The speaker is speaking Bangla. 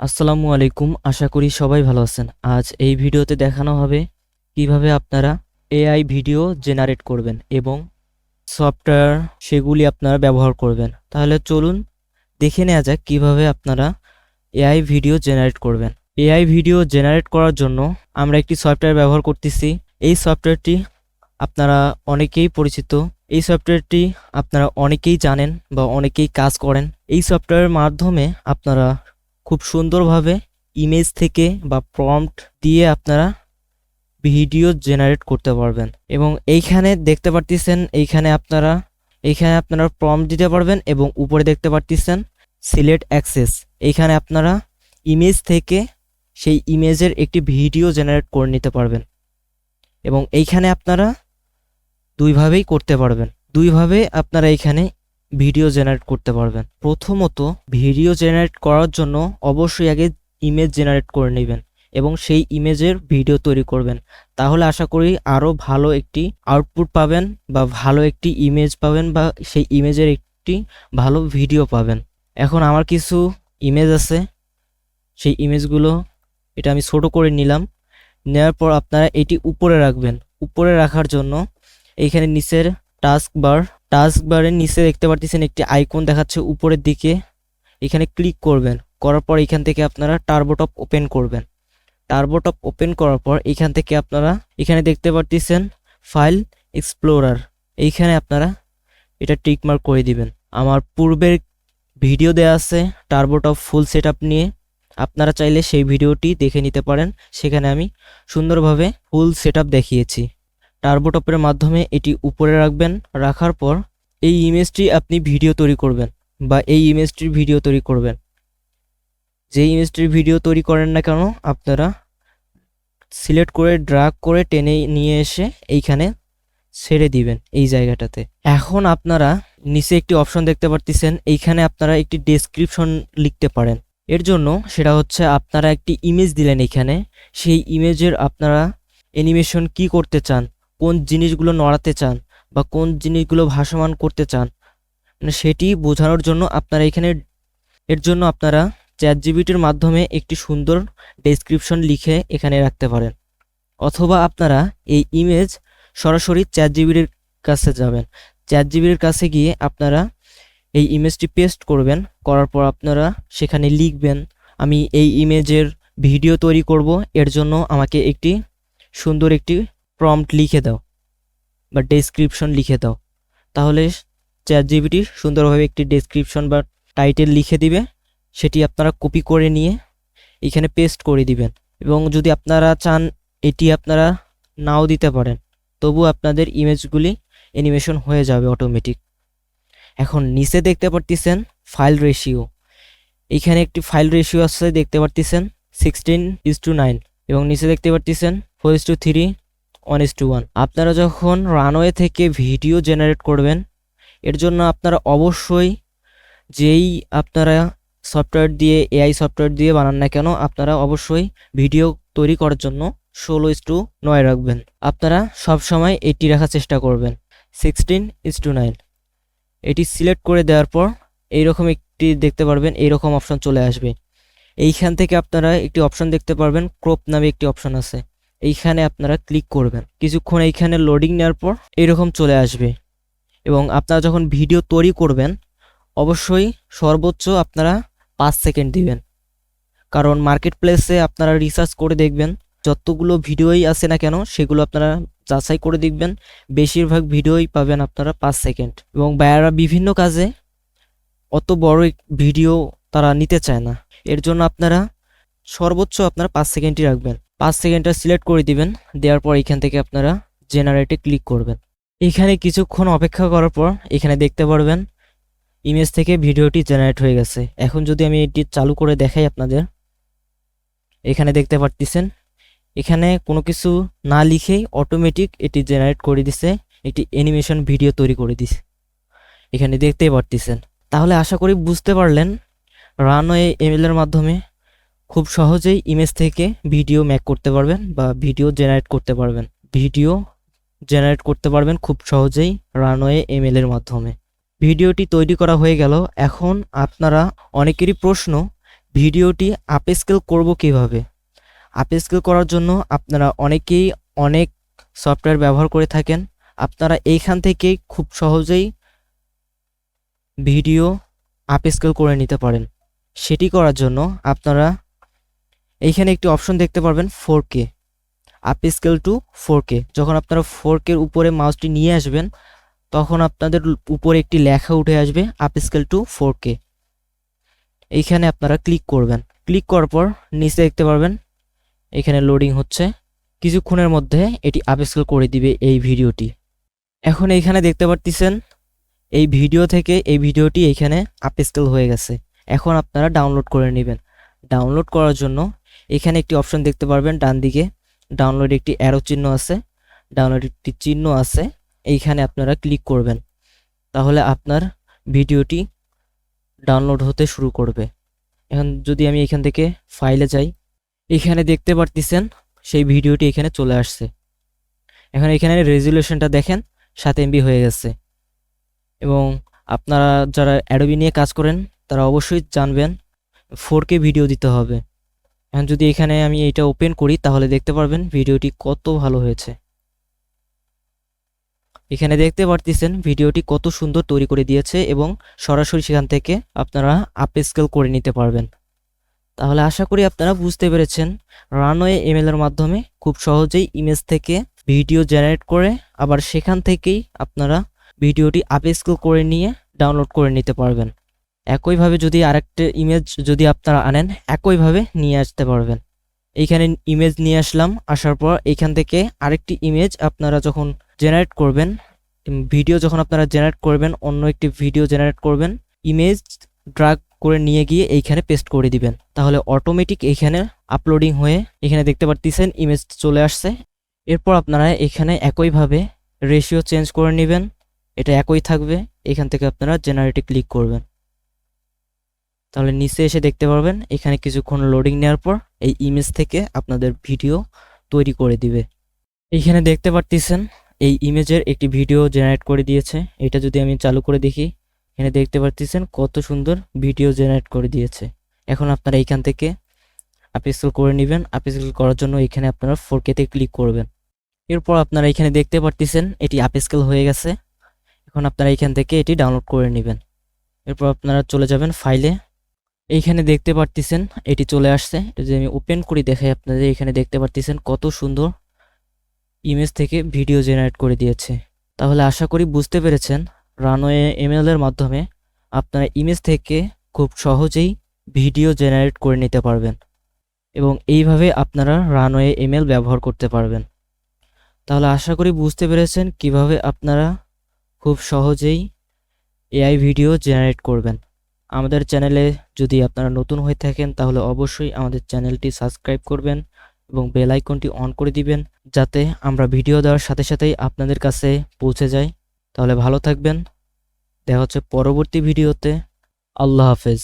আসসালামু আলাইকুম, আশা করি সবাই ভালো আছেন। আজ এই ভিডিওতে দেখানো হবে কীভাবে আপনারা এআই ভিডিও জেনারেট করবেন এবং সফটওয়্যার সেগুলি আপনারা ব্যবহার করবেন। তাহলে চলুন দেখে নেওয়া যাক কীভাবে আপনারা এআই ভিডিও জেনারেট করবেন। এআই ভিডিও জেনারেট করার জন্য আমরা একটি সফটওয়্যার ব্যবহার করতেছি। এই সফটওয়্যারটি আপনারা অনেকেই পরিচিত। এই সফটওয়্যারটি আপনারা অনেকেই জানেন বা অনেকেই কাজ করেন। এই সফটওয়্যারের মাধ্যমে আপনারা খুব সুন্দরভাবে ইমেজ থেকে বা প্রম্পট দিয়ে আপনারা ভিডিও জেনারেট করতে পারবেন। এবং এইখানে দেখতে পারতেছেন, এইখানে আপনারা এইখানে আপনারা প্রম্পট দিতে পারবেন এবং উপরে দেখতে পারতেছেন সিলেক্ট অ্যাক্সেস এইখানে আপনারা ইমেজ থেকে সেই ইমেজের একটি ভিডিও জেনারেট করে নিতে পারবেন। এবং এইখানে আপনারা দুইভাবেই করতে পারবেন। দুইভাবে আপনারা এখানে ভিডিও জেনারেট করতে পারবেন। প্রথমত, ভিডিও জেনারেট করার জন্য অবশ্যই আগে ইমেজ জেনারেট করে নেবেন এবং সেই ইমেজের ভিডিও তৈরি করবেন। তাহলে আশা করি আরও ভালো একটি আউটপুট পাবেন বা ভালো একটি ইমেজ পাবেন বা সেই ইমেজের একটি ভালো ভিডিও পাবেন। এখন আমার কিছু ইমেজ আছে। সেই ইমেজগুলো এটা আমি ছোট করে নিলাম। নেওয়ার পর আপনারা এটি উপরে রাখবেন। উপরে রাখার জন্য এইখানে নিচের টাস্ক বার টাস্ক বারের নিচে দেখতে পাচ্ছেন একটি আইকন দেখাচ্ছে উপরের দিকে। এখানে ক্লিক করবেন, করার পর এখান থেকে আপনারা টার্বোটপ ওপেন করবেন। টার্বোটপ ওপেন করার পর এখান থেকে আপনারা এখানে দেখতে পাচ্ছেন ফাইল এক্সপ্লোরার এইখানে আপনারা এটা টিকমার্ক করে দিবেন। আমার পূর্বের ভিডিও দেওয়া আছে টার্বোটপ ফুল সেট নিয়ে। আপনারা চাইলে সেই ভিডিওটি দেখে নিতে পারেন। সেখানে আমি সুন্দরভাবে ফুল সেট দেখিয়েছি। টার্বোটপের মাধ্যমে এটি উপরে রাখবেন। রাখার পর এই ইমেজটি আপনি ভিডিও তৈরি করবেন বা এই ইমেজটির ভিডিও তৈরি করবেন। যে ইমেজটির ভিডিও তৈরি করেন না কেন, আপনারা সিলেক্ট করে, ড্রাগ করে টেনে নিয়ে এসে এইখানে ছেড়ে দিবেন এই জায়গাটাতে। এখন আপনারা নিচে একটি অপশন দেখতে পারতেছেন, এইখানে আপনারা একটি ডেসক্রিপশন লিখতে পারেন। এর জন্য সেটা হচ্ছে আপনারা একটি ইমেজ দিলেন এখানে, সেই ইমেজের আপনারা অ্যানিমেশন কি করতে চান কোন জিনিসগুলো নড়াতে চান বা কোন জিনিসগুলো ভাসমান করতে চান মানে সেটি বোঝানোর জন্য আপনারা এখানে, এর জন্য আপনারা চ্যাট জিবিটির মাধ্যমে একটি সুন্দর ডেসক্রিপশন লিখে এখানে রাখতে পারেন। অথবা আপনারা এই ইমেজ সরাসরি চ্যাট জিবিটির কাছে যাবেন। চ্যাট জিবির কাছে গিয়ে আপনারা এই ইমেজটি পেস্ট করবেন, করার পর আপনারা সেখানে লিখবেন, আমি এই ইমেজের ভিডিও তৈরি করব, এর জন্য আমাকে একটি সুন্দর একটি প্রম্পট লিখে দাও বা ডেসক্রিপশন লিখে দাও। তাহলে চ্যাট জিবিটি সুন্দরভাবে একটি ডেসক্রিপশন বা টাইটেল লিখে দিবে, সেটি আপনারা কপি করে নিয়ে এখানে পেস্ট করে দিবেন। এবং যদি আপনারা চান, এটি আপনারা নাও দিতে পারেন তবু আপনাদের ইমেজগুলি অ্যানিমেশন হয়ে যাবে অটোমেটিক এখন নিচে দেখতে পারতেছেন ফাইল রেশিও এখানে একটি ফাইল রেশিও আছে, দেখতে পারতেছেন সিক্সটিন ইস টু নাইন এবং নিচে দেখতে পারতেছেন four is to three one is to one আপনারা যখন রানওয়ে থেকে ভিডিও জেনারেট করবেন, এর জন্য আপনারা অবশ্যই যেই আপনারা সফটওয়্যার দিয়ে এআই সফটওয়্যার দিয়ে বানান না কেন, আপনারা অবশ্যই ভিডিও তৈরি করার জন্য ষোলো ইস টু নয় রাখবেন। আপনারা সব সময় এটি রাখার চেষ্টা করবেন। সিক্সটিন ইস টু নাইন এটি সিলেক্ট করে দেওয়ার পর এইরকম একটি দেখতে পারবেন, এইরকম অপশন চলে আসবে। এইখান থেকে আপনারা একটি অপশন দেখতে পারবেন ক্রপ নামে একটি অপশন আছে। এইখানে আপনারা ক্লিক করবেন। কিছুক্ষণ এইখানে লোডিং নেওয়ার পর এইরকম চলে আসবে। এবং আপনারা যখন ভিডিও তৈরি করবেন, অবশ্যই সর্বোচ্চ আপনারা পাঁচ সেকেন্ড দিবেন। কারণ মার্কেট প্লেসে আপনারা রিসার্চ করে দেখবেন, যতগুলো ভিডিওই আছে না কেন, সেগুলো আপনারা যাচাই করে দেখবেন, বেশিরভাগ ভিডিওই পাবেন আপনারা পাঁচ সেকেন্ড এবং বায়াররা বিভিন্ন কাজে অত বড় ভিডিও তারা নিতে চায় না। এর জন্য আপনারা সর্বোচ্চ আপনারা পাঁচ সেকেন্ডই রাখবেন। পাঁচ সেকেন্ডটা সিলেক্ট করে দিবেন, দেওয়ার পর এখান থেকে আপনারা জেনারেটে ক্লিক করবেন। এখানে কিছুক্ষণ অপেক্ষা করার পর এখানে দেখতে পারবেন ইমেজ থেকে ভিডিওটি জেনারেট হয়ে গেছে। এখন যদি আমি এটি চালু করে দেখাই আপনাদের, এখানে দেখতে পারতেছেন, এখানে কোনো কিছু না লিখেই অটোমেটিক এটি জেনারেট করে দিছে, একটি অ্যানিমেশন ভিডিও তৈরি করে দিছে। এখানে দেখতেই পারতেছেন। তাহলে আশা করি বুঝতে পারলেন রানওয়ে এর মাধ্যমে খুব সহজেই ইমেজ থেকে ভিডিও ম্যাক করতে পারবেন বা ভিডিও জেনারেট করতে পারবেন। ভিডিও জেনারেট করতে পারবেন খুব সহজেই রানওয়ে এর মাধ্যমে। ভিডিওটি তৈরি করা হয়ে গেল। এখন আপনারা অনেকেরই প্রশ্ন ভিডিওটি আপ স্কেল করব কীভাবে? আপ স্কেল করার জন্য আপনারা অনেকেই অনেক সফটওয়্যার ব্যবহার করে থাকেন। আপনারা এইখান থেকেই খুব সহজেই ভিডিও আপ স্কেল করে নিতে পারেন। সেটি করার জন্য আপনারা এইখানে একটি অপশন দেখতে পারবেন four K upscale to four K যখন আপনারা ফোর কের উপরে মাউসটি নিয়ে আসবেন, তখন আপনাদের উপরে একটি লেখা উঠে আসবে up scale to four K এইখানে আপনারা ক্লিক করবেন। ক্লিক করার পর নিচে দেখতে পারবেন, এখানে লোডিং হচ্ছে। কিছুক্ষণের মধ্যে এটি আপ স্কেল করে দিবে এই ভিডিওটি। এখন এইখানে দেখতে পারতেছেন, এই ভিডিও থেকে এই ভিডিওটি এইখানে আপ স্কেল হয়ে গেছে। এখন আপনারা ডাউনলোড করে নেবেন। ডাউনলোড করার জন্য এখানে একটি অপশন দেখতে পারবেন, ডান দিকে। ডাউনলোড একটি অ্যারো চিহ্ন আছে, ডাউনলোড একটি চিহ্ন আছে, এইখানে আপনারা ক্লিক করবেন। তাহলে আপনার ভিডিওটি ডাউনলোড হতে শুরু করবে। এখন যদি আমি এখান থেকে ফাইলে যাই, এখানে দেখতে পারতেছেন সেই ভিডিওটি এখানে চলে আসছে। এখন এখানে রেজুলেশনটা দেখেন, সাত এমবি হয়ে গেছে। এবং আপনারা যারা অ্যাডোবি নিয়ে কাজ করেন, তারা অবশ্যই জানবেন, ফোর ভিডিও দিতে হবে। এখন যদি এখানে আমি এটা ওপেন করি, তাহলে দেখতে পারবেন ভিডিওটি কত ভালো হয়েছে। এখানে দেখতে পারতেছেন ভিডিওটি কত সুন্দর তৈরি করে দিয়েছে এবং সরাসরি সেখান থেকে আপনারা আপ স্কেল করে নিতে পারবেন। তাহলে আশা করি আপনারা বুঝতে পেরেছেন রানওয়ে ইমেলের মাধ্যমে খুব সহজেই ইমেজ থেকে ভিডিও জেনারেট করে আবার সেখান থেকেই আপনারা ভিডিওটি আপ স্কেল করে নিয়ে ডাউনলোড করে নিতে পারবেন। একইভাবে যদি আরেকটা ইমেজ যদি আপনারা আনেন, একইভাবে নিয়ে আসতে পারবেন। এইখানে ইমেজ নিয়ে আসলাম, আসার পর এইখান থেকে আরেকটি ইমেজ আপনারা যখন জেনারেট করবেন ভিডিও যখন আপনারা জেনারেট করবেন, অন্য একটি ভিডিও জেনারেট করবেন ইমেজ ড্রাগ করে নিয়ে গিয়ে এইখানে পেস্ট করে দিবেন। তাহলে অটোমেটিক এইখানে আপলোডিং হয়ে এখানে দেখতে পারতেছেন ইমেজ চলে আসছে। এরপর আপনারা এখানে একইভাবে রেশিও চেঞ্জ করে নেবেন। এটা একই থাকবে। এখান থেকে আপনারা জেনারেটে ক্লিক করবেন। তাহলে নিচে এসে দেখতে পারবেন, এখানে কিছুক্ষণ লোডিং নেওয়ার পর এই ইমেজ থেকে আপনাদের ভিডিও তৈরি করে দিবে। এইখানে দেখতে পারতেছেন, এই ইমেজের একটি ভিডিও জেনারেট করে দিয়েছে। এটা যদি আমি চালু করে দেখি, এখানে দেখতে পারতেছেন কত সুন্দর ভিডিও জেনারেট করে দিয়েছে। এখন আপনারা এইখান থেকে আপস্কেল করে নেবেন আপস্কেল করার জন্য এখানে আপনারা ফোর কেতে ক্লিক করবেন। এরপর আপনারা এখানে দেখতে পারতেছেন, এটি আপস্কেল হয়ে গেছে। এখন আপনারা এখান থেকে এটি ডাউনলোড করে নেবেন। এরপর আপনারা চলে যাবেন ফাইলে এইখানে দেখতে পারতেছেন, এটি চলে আসছে। এটা যদি আমি ওপেন করি, দেখাই আপনাদের, এখানে দেখতে পারতেছেন কত সুন্দর ইমেজ থেকে ভিডিও জেনারেট করে দিয়েছে। তাহলে আশা করি বুঝতে পেরেছেন রানওয়ে এর মাধ্যমে আপনারা ইমেজ থেকে খুব সহজেই ভিডিও জেনারেট করে নিতে পারবেন এবং এইভাবে আপনারা রানওয়ে ইমেল ব্যবহার করতে পারবেন। তাহলে আশা করি বুঝতে পেরেছেন কীভাবে আপনারা খুব সহজেই এআই ভিডিও জেনারেট করবেন। আমাদের চ্যানেলে যদি আপনারা নতুন হয়ে থাকেন, তাহলে অবশ্যই আমাদের চ্যানেলটি সাবস্ক্রাইব করবেন এবং বেল আইকনটি অন করে দিবেন যাতে আমরা ভিডিও দেওয়ার সাথে সাথেই আপনাদের কাছে পৌঁছে যাই। তাহলে ভালো থাকবেন। দেখা হচ্ছে পরবর্তী ভিডিওতে। আল্লাহ হাফেজ।